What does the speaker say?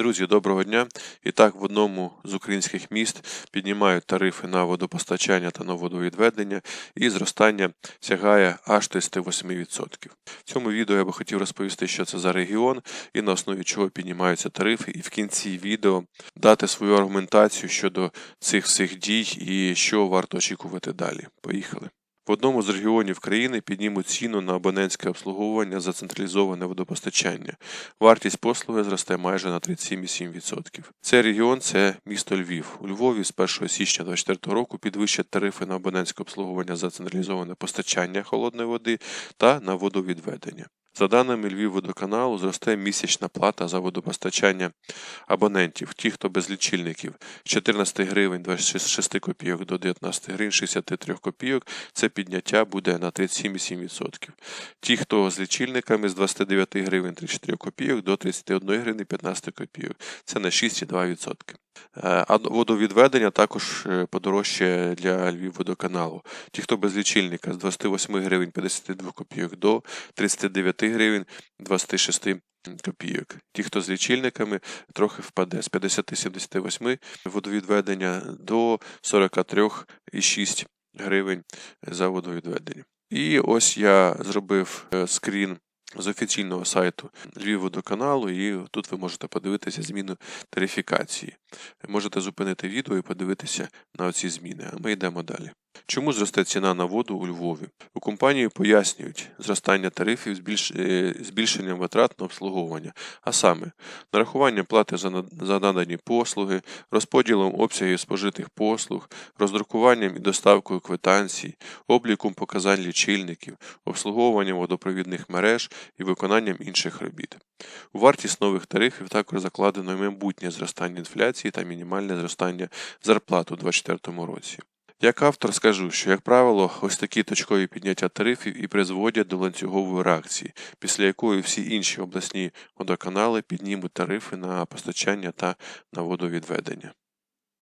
Друзі, доброго дня! І так, в одному з українських міст піднімають тарифи на водопостачання та на водовідведення, і зростання сягає аж 38%. В цьому відео я би хотів розповісти, що це за регіон і на основі чого піднімаються тарифи, і в кінці відео дати свою аргументацію щодо цих всіх дій і що варто очікувати далі. Поїхали. В одному з регіонів країни піднімуть ціну на абонентське обслуговування за централізоване водопостачання. Вартість послуги зросте майже на 37,7%. Цей регіон це місто Львів. У Львові з 1 січня 2024 року підвищать тарифи на абонентське обслуговування за централізоване постачання холодної води та на водовідведення. За даними Львівводоканалу, зросте місячна плата за водопостачання абонентів, ті, хто без лічильників, з 14 гривень 26 копійок до 19 гривень 63 копійок, це підняття буде на 37,7%. Ті, хто з лічильниками з 29 гривень 34 копійок до 31 гривень 15 копійок, це на 6,2%. Е, А водовідведення також е, подорожчає для Львівводоканалу. Ті, хто без лічильника з 28 гривень 52 копійок до 39 гривень 26 копійок. Ті, хто з лічильниками, трохи впаде з 50-78 водовідведення до 43,6 гривень за водовідведення. І ось я зробив е, скрін з офіційного сайту Львівводоканалу, і тут ви можете подивитися зміну тарифікації. Можете зупинити відео і подивитися на ці зміни. А ми йдемо далі. Чому зросте ціна на воду у Львові? У компанії пояснюють зростання тарифів е, збільшенням витрат на обслуговування, а саме нарахуванням плати за надані послуги, розподілом обсягів спожитих послуг, роздрукуванням і доставкою квитанцій, обліком показань лічильників, обслуговуванням водопровідних мереж і виконанням інших робіт. У вартість нових тарифів також закладено майбутнє зростання інфляції та мінімальне зростання зарплат у 2024 році. Як автор скажу, що, як правило, ось такі точкові підняття тарифів і призводять до ланцюгової реакції, після якої всі інші обласні водоканали піднімуть тарифи на постачання та на водовідведення.